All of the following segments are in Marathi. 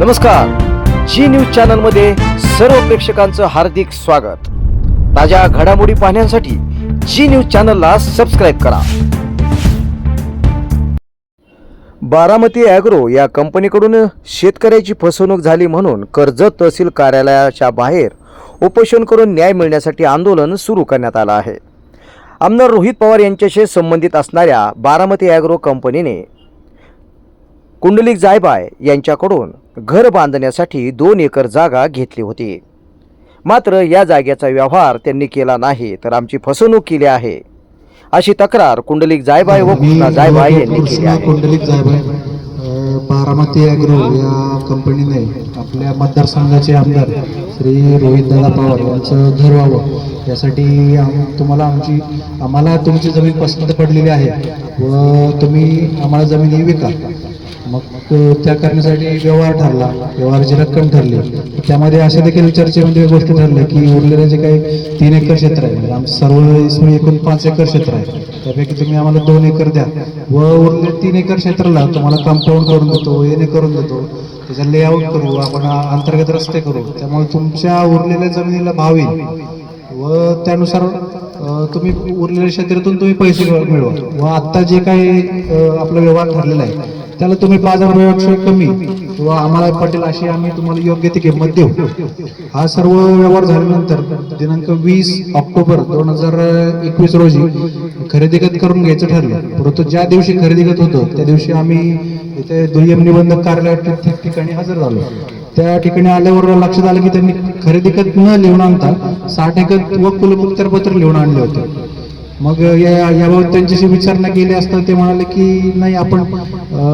नमस्कार. जी न्यूज चॅनलमध्ये सर्व प्रेक्षकांचं हार्दिक स्वागत. ताज्या घडामोडी पाहण्यासाठी जी न्यूज चॅनलला सबस्क्राईब करा. बारामती ॲग्रो या कंपनीकडून शेतकऱ्याची फसवणूक झाली म्हणून कर्जत तहसील कार्यालयाच्या बाहेर उपोषण करून न्याय मिळण्यासाठी आंदोलन सुरू करण्यात आलं आहे. आमदार रोहित पवार यांच्याशी संबंधित असणाऱ्या बारामती ॲग्रो कंपनीने कुंडलिक जायबाय यांच्याकडून घर बांधण्यासाठी दोन एकर जागा घेतली होती. मात्र या जागेचा व्यवहार त्यांनी केला नाही तर आमची फसवणूक केली आहे. अशी तक्रार कुंडलिक जायबाय व कृष्णा जायबाय यांनी केली आहे. कुंडलिक जायबाय बारामती ॲग्रो या कंपनीने आपल्या मतदारसंघाचे आमदार श्री रोहितदादा पवार यांचं घर व्हावं. यासाठी आम- तुम्हाला आमची आम्हाला तुमची जमीन पसंत पडलेली आहे व तुम्ही आम्हाला जमीन ही विका. मग तो त्या करण्यासाठी व्यवहार ठरला. व्यवहाराची रक्कम ठरली. त्यामध्ये अशा देखील चर्चेमध्ये गोष्टी ठरल्या की उरलेले जे काही तीन एकर क्षेत्र आहे म्हणजे आमचं सर्व एकूण पाच एकर क्षेत्र आहे. त्यापैकी तुम्ही आम्हाला दोन एकर द्या. व उरले तीन एकर क्षेत्राला तुम्हाला कंपाऊंड करून देतो येणे करून देतो. त्याचा लेआउट करू आपण अंतर्गत रस्ते करू. त्यामुळे तुमच्या उरलेल्या जमिनीला भाव येईल. व त्यानुसार तुम्ही उरलेल्या क्षेत्रातून तुम्ही पैसे मिळवा. व आत्ता जे काही आपला व्यवहार ठरलेला आहे त्याला तुम्ही बाजार व्यवहारपेक्षा कमी किंवा आम्हाला पटेल अशी आम्ही तुम्हाला योग्य ती किंमत देऊ. हा सर्व व्यवहार झाल्यानंतर दिनांक वीस ऑक्टोबर दोन हजार एकवीस रोजी खरेदीगत करून घ्यायचं ठरलं. परंतु ज्या दिवशी खरेदीगत होतं त्या दिवशी आम्ही इथे दुय्यम निबंधक कार्यालयात ठिकठिकाणी हजर झालो. त्या ठिकाणी आल्यावर लक्षात आलं की त्यांनी खरेदीगत न लिहून आणता साठ व कुलपुत्रपत्र लिहून आणले होते. मग या याबाबत त्यांच्याशी विचारणा केली असता ते म्हणाले की नाही आपण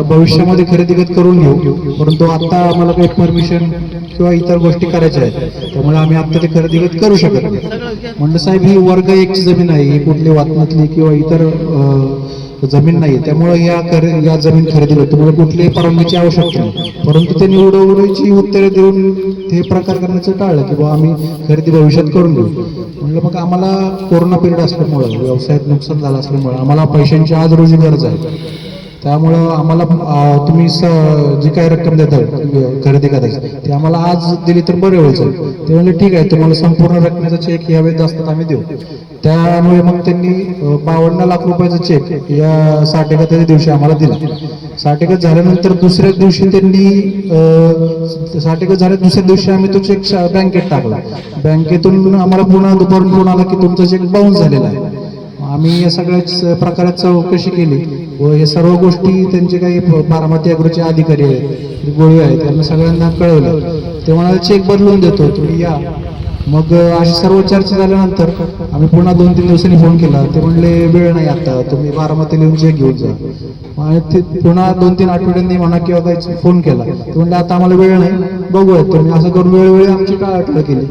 भविष्यामध्ये खरेदी करून घेऊ. परंतु आता आम्हाला काही परमिशन किंवा इतर गोष्टी करायच्या आहेत. त्यामुळे आम्ही आता ते खरेदी करू शकत नाही. म्हणलं साहेब ही वर्ग एकची जमीन आहे. ही कुठली वातनातली किंवा इतर जमीन नाही त्यामुळे या खरे या जमीन खरेदीला तुम्हाला कुठलीही परवानगीची आवश्यकता नाही. परंतु त्यांनी उडवडीची उत्तरे देऊन हे प्रकार करण्याचं टाळलं की बाबा आम्ही खरेदी भविष्यात करून घेऊ म्हणलं मग आम्हाला कोरोना पिरियड असल्यामुळं व्यवसायात नुकसान झालं असल्यामुळं आम्हाला पैशांची आज रोजी गरज आहे. त्यामुळं आम्हाला तुम्ही स जी काही रक्कम देता खरेदी करायची ती आम्हाला आज दिली तर बरे होईल ते म्हणजे ठीक आहे तुम्हाला संपूर्ण रकमेचा चेक या जास्त असतात आम्ही देऊ. त्यामुळे मग त्यांनी बावन्न लाख रुपयाचा चेक या साठ एकाच्या दिवशी आम्हाला दिला. साठ एकत झाल्यानंतर दुसऱ्याच दिवशी त्यांनी अं, साठ झाल्या दुसऱ्या दिवशी आम्ही तो चेक शा- बँकेत टाकला. बँकेतून आम्हाला पुन्हा दुपारून फोन आला की तुमचा चेक बाउन्स झालेला आहे. आम्ही या सगळ्याच प्रकारात चौकशी केली व हे सर्व गोष्टी त्यांचे काही बारामती अग्रोचे अधिकारी आहेत गोळी आहेत त्यांना सगळ्यांना कळवलं. ते म्हणाले चेक बदलून देतो तुम्ही या. मग अशी सर्व चर्चा झाल्यानंतर आम्ही पुन्हा दोन तीन दिवसांनी फोन केला. ते म्हणले वेळ नाही आता तुम्ही बारामती लिहून चेक घेऊन जा. आणि ते पुन्हा दोन तीन आठवड्यांनी म्हणा किंवा काही फोन केला. ते म्हणले आता आम्हाला वेळ नाही बघूया तुम्ही. असं करून वेळोवेळी आमची टाळाटाळ केली.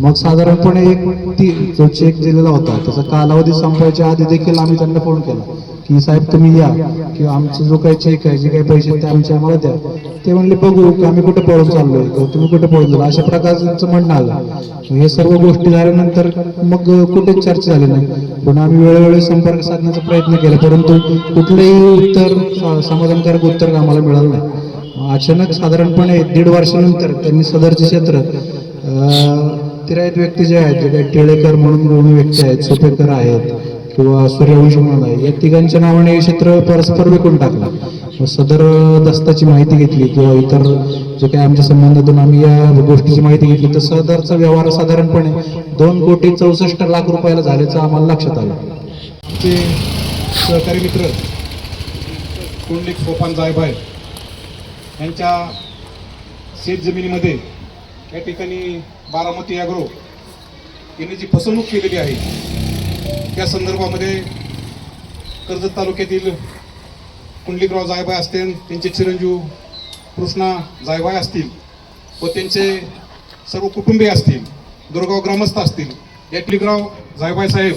मग साधारणपणे एक ती जो चेक दिलेला होता त्याचा कालावधी संपायच्या आधी देखील आम्ही त्यांना फोन केला की साहेब तुम्ही या किंवा आमचा जो काही चेक आहे जे काही पैसे आहेत ते आमचे आम्हाला द्या. ते म्हणले बघू की आम्ही कुठे पळून चाललोय किंवा तुम्ही कुठे पळून अशा प्रकारचं म्हणणं आलं. हे सर्व गोष्टी झाल्यानंतर मग कुठेच चर्चा झाली नाही. पुन्हा आम्ही वेळोवेळी संपर्क साधण्याचा प्रयत्न केला परंतु कुठलंही उत्तर समाधानकारक उत्तर आम्हाला मिळालं नाही. अचानक साधारणपणे दीड वर्षानंतर त्यांनी सदरचे क्षेत्र अं, व्यक्ती जे आहेत जे काही टिळेकर म्हणून दोन व्यक्ती आहेत सुपेकर आहेत किंवा सूर्यवंश म्हणून आहे या तिघांच्या नावाने हे क्षेत्र परस्पर विकून टाकलं. सदर दस्ताची माहिती घेतली किंवा इतर जे काही आमच्या संबंधातून आम्ही या गोष्टीची माहिती घेतली तर सदरचा व्यवहार साधारणपणे दोन कोटी चौसष्ट लाख रुपयाला झाल्याचं आम्हाला लक्षात आलं. ते सहकारी मित्र कुंडलिक सोपान जायभाय यांच्या शेत जमिनीमध्ये या ठिकाणी बारामती ॲग्रो यांनी जी फसवणूक केलेली आहे त्या संदर्भामध्ये कर्जत तालुक्यातील कुंडलिकराव जायबाय असतील त्यांचे चिरंजीव कृष्णा जायबाय असतील व त्यांचे सर्व कुटुंबीय असतील दुर्गाव ग्रामस्थ असतील या टिकराव जायबाय साहेब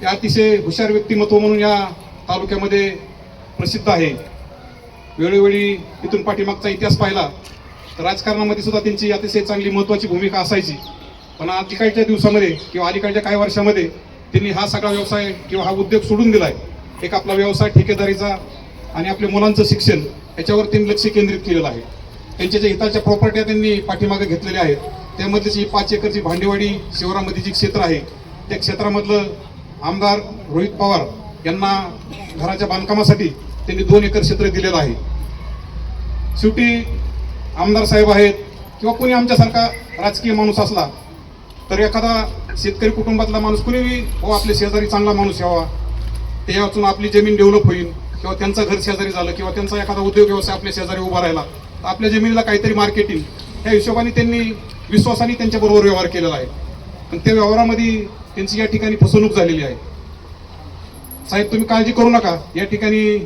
हे अतिशय हुशार व्यक्तिमत्व म्हणून या तालुक्यामध्ये प्रसिद्ध आहे. वेळोवेळी इथून पाठीमागचा इतिहास पाहिला राजकारणामध्ये सुद्धा त्यांची अतिशय चांगली महत्त्वाची भूमिका असायची. पण अलीकडच्या दिवसामध्ये किंवा अलीकडच्या काही वर्षामध्ये त्यांनी हा सगळा व्यवसाय किंवा हा उद्योग सोडून दिलाय. एक आपला व्यवसाय ठेकेदारीचा आणि आपल्या मुलांचं शिक्षण याच्यावर त्यांनी लक्ष केंद्रित केलेलं आहे. त्यांच्या ज्या हिताच्या प्रॉपर्ट्या त्यांनी पाठीमागे घेतलेल्या आहेत त्यामधलीच ही पाच एकरची भांडेवाडी शिवरामध्ये जी क्षेत्र आहे त्या क्षेत्रामधलं आमदार रोहित पवार यांना घराच्या बांधकामासाठी त्यांनी दोन एकर क्षेत्र दिलेलं आहे. शेवटी आमदार साहेब आहेत किंवा कोणी आमच्यासारखा राजकीय माणूस असला तर एखादा शेतकरी कुटुंबातला माणूस कुणीही हो आपले शेजारी चांगला माणूस यावा ते वाचून आपली जमीन डेव्हलप होईल किंवा त्यांचं घर शेजारी झालं किंवा त्यांचा एखादा उद्योग व्यवसाय आपल्या शेजारी उभा राहिला तर आपल्या जमिनीला काहीतरी मार्केटिंग या हिशोबाने त्यांनी विश्वासाने त्यांच्याबरोबर व्यवहार केलेला आहे. आणि त्या व्यवहारामध्ये त्यांची या ठिकाणी फसवणूक झालेली आहे. साहेब तुम्ही काळजी करू नका. या ठिकाणी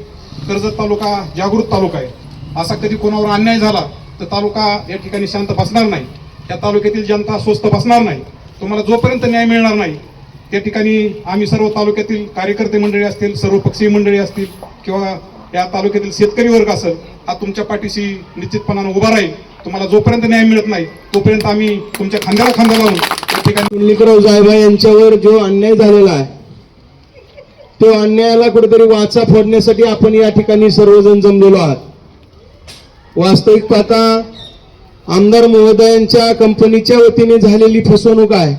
कर्जत तालुका जागृत तालुका आहे. असा कधी कोणावर अन्याय झाला तर तालुका या ठिकाणी शांत बसणार नाही. या तालुक्यातील जनता स्वस्त बसणार नाही. तुम्हाला जोपर्यंत न्याय मिळणार नाही त्या ठिकाणी आम्ही सर्व तालुक्यातील कार्यकर्ते मंडळी असतील सर्व पक्षीय मंडळी असतील किंवा या तालुक्यातील शेतकरी वर्ग असेल हा तुमच्या पाठीशी निश्चितपणानं उभा राहील. तुम्हाला जोपर्यंत न्याय मिळत नाही तोपर्यंत आम्ही तुमच्या खांद्याला खांदा लावून त्या ठिकाणी पुंडलिकराव यांच्यावर जो अन्याय झालेला आहे तो अन्यायाला कुठेतरी वाचा फोडण्यासाठी आपण या ठिकाणी सर्वजण जमलेलो आहात. वास्तविक पाहता आमदार महोदयांच्या कंपनीच्या वतीने झालेली फसवणूक आहे.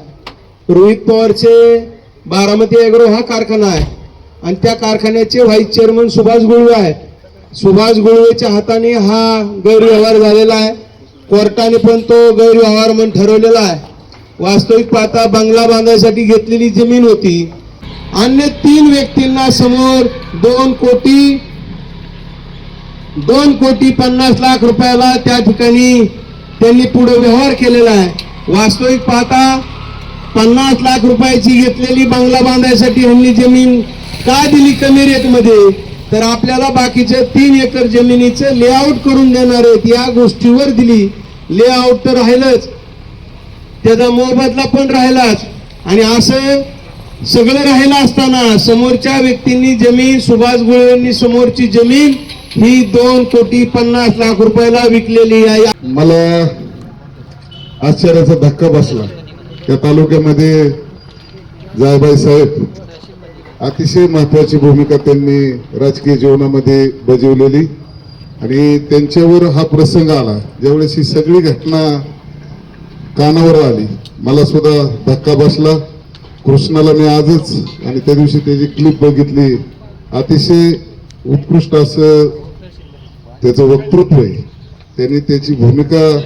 रोहित पवारचे बारामती अॅग्रो हा कारखाना आहे आणि त्या कारखान्याचे व्हाईस चेअरमन सुभाष गुळवे आहेत. सुभाष गुळवेच्या हाताने हा गैरव्यवहार झालेला आहे. कोर्टाने पण तो गैरव्यवहार म्हणून ठरवलेला आहे. वास्तविक पाहता बंगला बांधायसाठी घेतलेली जमीन होती. अन्य तीन व्यक्तींना समोर दोन कोटी दोन कोटी पन्नास लाख रुपयाला त्या ठिकाणी त्यांनी पुढे व्यवहार केलेला आहे. वास्तविक पाहता पन्नास लाख रुपयाची घेतलेली बंगला बांधायसाठी ह्यांनी जमीन का दिली कमी रेटमध्ये? तर आपल्याला बाकीच्या तीन एकर जमिनीचं लेआउट करून देणार आहेत या गोष्टीवर दिली. लेआउट तर राहिलंच. त्याचा मोबदला पण राहिलाच. आणि असं सगळं राहिलं असताना समोरच्या व्यक्तींनी जमीन सुभाष गुळवेंनी समोरची जमीन ही दोन कोटी पन्नास लाख रुपयाला विकलेली आहे. मला आश्चर्याचा धक्का बसला. त्या तालुक्यामध्ये जायबाई साहेब अतिशय महत्वाची भूमिका त्यांनी राजकीय जीवनामध्ये बजावलेली. आणि त्यांच्यावर हा प्रसंग आला. ज्यावेळेस ही सगळी घटना कानावर आली. मला सुद्धा धक्का बसला. कृष्णाला मी आजच आणि त्या दिवशी त्याची क्लिप बघितली. अतिशय उत्कृष्ट असं त्याचं वक्तृत्व आहे. त्यांनी त्याची भूमिका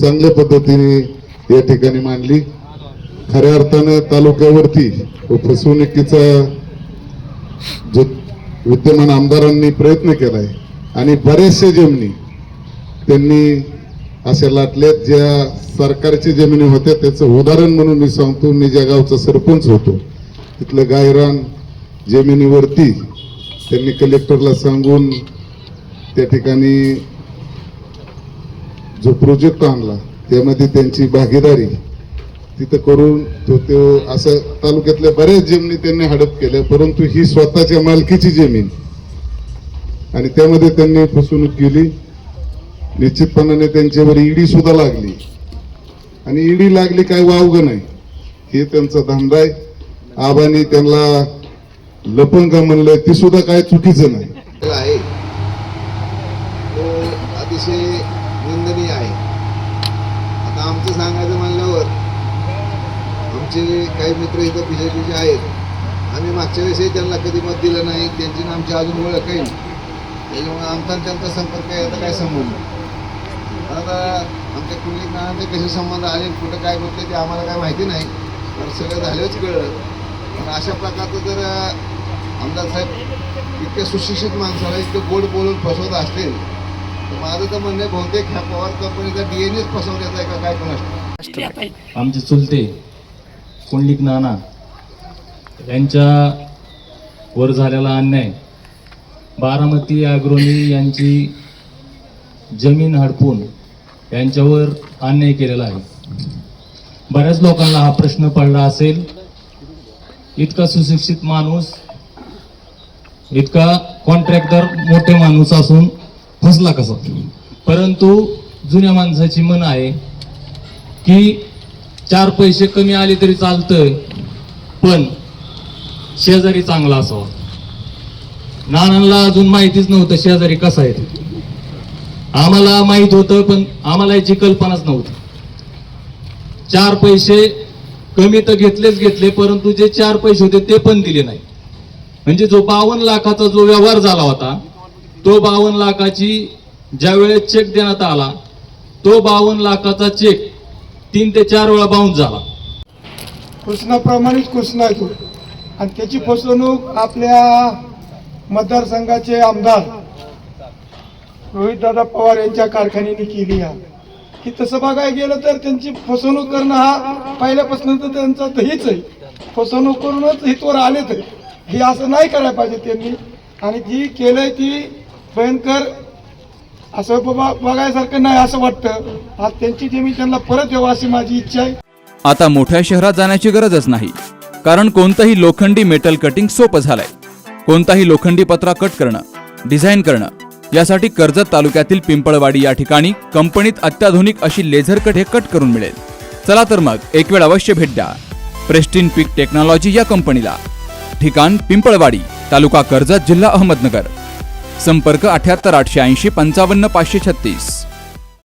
चांगल्या पद्धतीने या ठिकाणी मांडली. खऱ्या अर्थानं तालुक्यावरती व फसवणुकीचा जो विद्यमान आमदारांनी प्रयत्न केलाय आणि बऱ्याचशा जमिनी त्यांनी अशा लाटल्यात ज्या सरकारच्या जमिनी होत्या त्याचं उदाहरण म्हणून मी सांगतो मी ज्या गावचा सरपंच होतो. तिथलं गायरान जमिनीवरती त्यांनी कलेक्टरला सांगून त्या ठिकाणी जो प्रोजेक्ट आणला त्यामध्ये त्यांची भागीदारी तिथं करून तो तो असं तालुक्यातल्या बऱ्याच जमिनी त्यांनी हडप केल्या परंतु ही स्वतःच्या मालकीची जमीन. आणि त्यामध्ये त्यांनी फसवणूक केली. निश्चितपणाने त्यांच्यावर ईडी सुद्धा लागली. आणि ईडी लागली काय वावग नाही. हे त्यांचा धंदा आहे. आबानी त्यांना लपंग म्हणलंय ते सुद्धा काय चुकीचं नाही आहे तो अतिशय निंदनीय आहे आता आमचं सांगायचं म्हणल्यावर आमचे काही मित्र इथं बीजेपीचे आहेत आम्ही मागच्या वेळेसही त्यांना कधी मत दिलं नाही त्यांची आणि आमची अजून ओळख आहे. त्याच्यामुळे आमचा त्यांचा संपर्क आहे आता काय संबंध आता आमच्या कुणी नानांचे कसे संबंध आले कुठं काय होते ते आम्हाला काय माहिती नाही. पण सगळं झालंच कळलं. पण अशा प्रकारचं जर आमदार साहेब इतके सुशिक्षित माणसाला इतकं गोड बोलून फसवत असतील तर माझं तर म्हणणं आहे, बहुतेक ह्या पवार कंपनीचा डीएनएच फसवण्याचा आहे का काय कोणास आमचे चुलते पुंडलिक नाना यांच्या वर झालेला अन्याय बारामती अग्रोनी यांची जमीन हडपून यांच्यावर अन्याय केलेला आहे. बऱ्याच लोकांना हा प्रश्न पडला असेल इतका सुशिक्षित माणूस इतका कॉन्ट्रॅक्टर मोठे माणूस असून फसला कसा? परंतु जुन्या माणसाची मन आहे की चार पैसे कमी आले तरी चालतं पण शेजारी चांगला असावा. नानांना अजून माहितीच नव्हतं शेजारी कसा आहे ते. आम्हाला माहीत होतं पण आम्हाला याची कल्पनाच नव्हती. चार पैसे कमी तर घेतलेच घेतले परंतु जे चार पैसे होते ते पण दिले नाही. म्हणजे जो बावन्न लाखाचा जो व्यवहार झाला होता तो बावन्न लाखाची ज्या वेळेस चेक देण्यात आला तो बावन्न लाखाचा चेक तीन ते चार वेळा बाउन्स झाला. कृष्णाप्रमाणेच कृष्ण आहे तो आणि त्याची फसवणूक आपल्या मतदारसंघाचे आमदार रोहितदादा पवार यांच्या कारखान्याने केली आहे. की तसं बघायला गेलं तर त्यांची फसवणूक करणं हा पहिल्यापासून तर त्यांचा तर हेच आहे. फसवणूक करूनच हितवर आले तर हे असं नाही करायला पाहिजे त्यांनी. आणि जी केलंय ती भयंकर असं बाबा बघायसारखं नाही असं वाटतं. आज त्यांची जमीन त्यांना परत द्यावं अशी माझी इच्छा आहे. आता मोठ्या शहरात जाण्याची गरजच नाही. कारण कोणतंही लोखंडी मेटल कटिंग सोपं झालंय. कोणताही लोखंडी पत्रा कट करणं डिझाईन करणं यासाठी कर्जत तालुक्यातील पिंपळवाडी या ठिकाणी कंपनीत अत्याधुनिक अशी लेझर कट हे कट करून मिळेल. चला तर मग एक वेळ अवश्य भेट द्या. प्रेस्टिन पीक टेक्नॉलॉजी या कंपनीला. ठिकाण पिंपळवाडी तालुका कर्जत जिल्हा अहमदनगर. संपर्क अठ्याहत्तर आठशे ऐंशी पंचावन्न पाचशे छत्तीस.